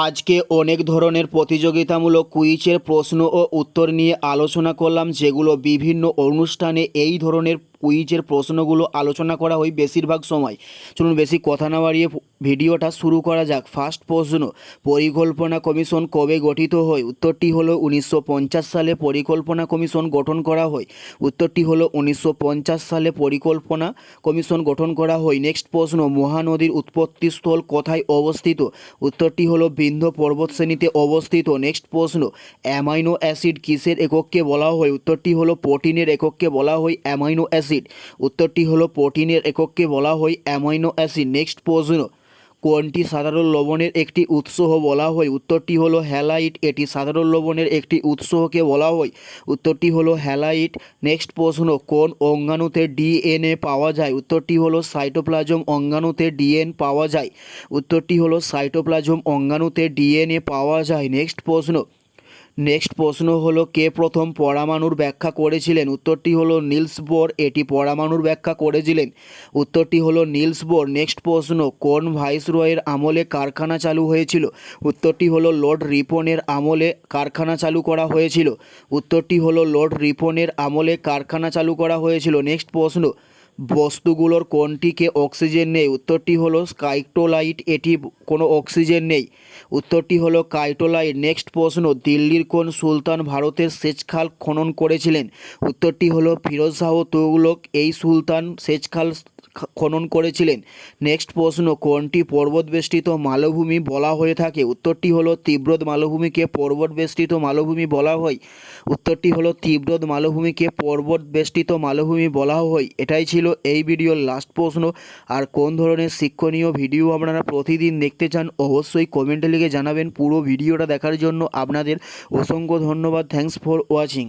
আজকে অনেক ধরনের প্রতিযোগিতামূলক কুইজের প্রশ্ন ও উত্তর নিয়ে আলোচনা করলাম, যেগুলো বিভিন্ন অনুষ্ঠানে এই ধরনের কুইজের প্রশ্নগুলো আলোচনা করা হয় বেশিরভাগ সময়। চলুন বেশি কথা না বাড়িয়ে ভিডিওটা শুরু করা যাক। ফার্স্ট প্রশ্ন, পরিকল্পনা কমিশন কবে গঠিত হয়? উত্তরটি হলো উনিশশো পঞ্চাশ সালে পরিকল্পনা কমিশন গঠন করা হয়। উত্তরটি হলো উনিশশো পঞ্চাশ সালে পরিকল্পনা কমিশন গঠন করা হয়। নেক্সট প্রশ্ন, মহানদীর উৎপত্তিস্থল কোথায় অবস্থিত? উত্তরটি হলো বিন্ধ্য পর্বতশ্রেণীতে অবস্থিত। নেক্সট প্রশ্ন, অ্যামাইনো অ্যাসিড কিসের একককে বলা হয়? উত্তরটি হলো প্রোটিনের একককে বলা হয় অ্যামাইনো অ্যাসিড। উত্তরটি হলো প্রোটিনের একককে বলা হয় অ্যামাইনো অ্যাসিড। নেক্সট প্রশ্ন, কোনটি সাধারণ লবণের একটি উৎসহ বলা হয়? উত্তরটি হলো হ্যালাইট। এটি সাধারণ লবণের একটি উৎসহকে বলা হয়। উত্তরটি হলো হ্যালাইট। নেক্সট প্রশ্ন, কোন অঙ্গাণুতে ডিএনএ পাওয়া যায়? উত্তরটি হলো সাইটোপ্লাজম অঙ্গাণুতে ডিএন পাওয়া যায়। উত্তরটি হলো সাইটোপ্লাজম অঙ্গাণুতে ডিএনএ পাওয়া যায়। নেক্সট প্রশ্ন নেক্সট প্রশ্ন হলো, কে প্রথম পরমাণুর ব্যাখ্যা করেছিলেন? উত্তরটি হলো নিলস বোর, এটি পরমাণুর ব্যাখ্যা করেছিলেন। উত্তরটি হলো নিলস বোর। নেক্সট প্রশ্ন, কোন ভাইসরয়ের আমলে কারখানা চালু হয়েছিল? উত্তরটি হলো লর্ড রিপনের আমলে কারখানা চালু করা হয়েছিল। উত্তরটি হলো লর্ড রিপনের আমলে কারখানা চালু করা হয়েছিল। নেক্সট প্রশ্ন বস্তুগুলোর কোনটিকে অক্সিজেন নেই? উত্তরটি হলো কাইটোলাইট। এটি কোনো অক্সিজেন নেই। উত্তরটি হলো কাইটোলাইট। নেক্সট প্রশ্ন, দিল্লির কোন সুলতান ভারতের সেচখাল খনন করেছিলেন? উত্তরটি হলো ফিরোজ শাহ তুগলক। এই সুলতান সেচখাল খনন করেছিলেন। নেক্সট প্রশ্ন, কোনটি পর্বতবেষ্টিত মালভূমি বলা হয়ে থাকে? উত্তরটি হলো তীব্রদ মালভূমিকে পর্বতবেষ্টিত মালভূমি বলা হয়। উত্তরটি হলো তীব্রদ মালভূমিকে পর্বতবেষ্টিত মালভূমি বলা হয়। এটাই ছিল এই ভিডিওর লাস্ট প্রশ্ন। আর কোন ধরনের শিক্ষণীয় ভিডিও আপনারা প্রতিদিন দেখতে চান, অবশ্যই কমেন্টে লিখে জানাবেন। পুরো ভিডিওটা দেখার জন্য আপনাদের অসংখ্য ধন্যবাদ। Thanks for watching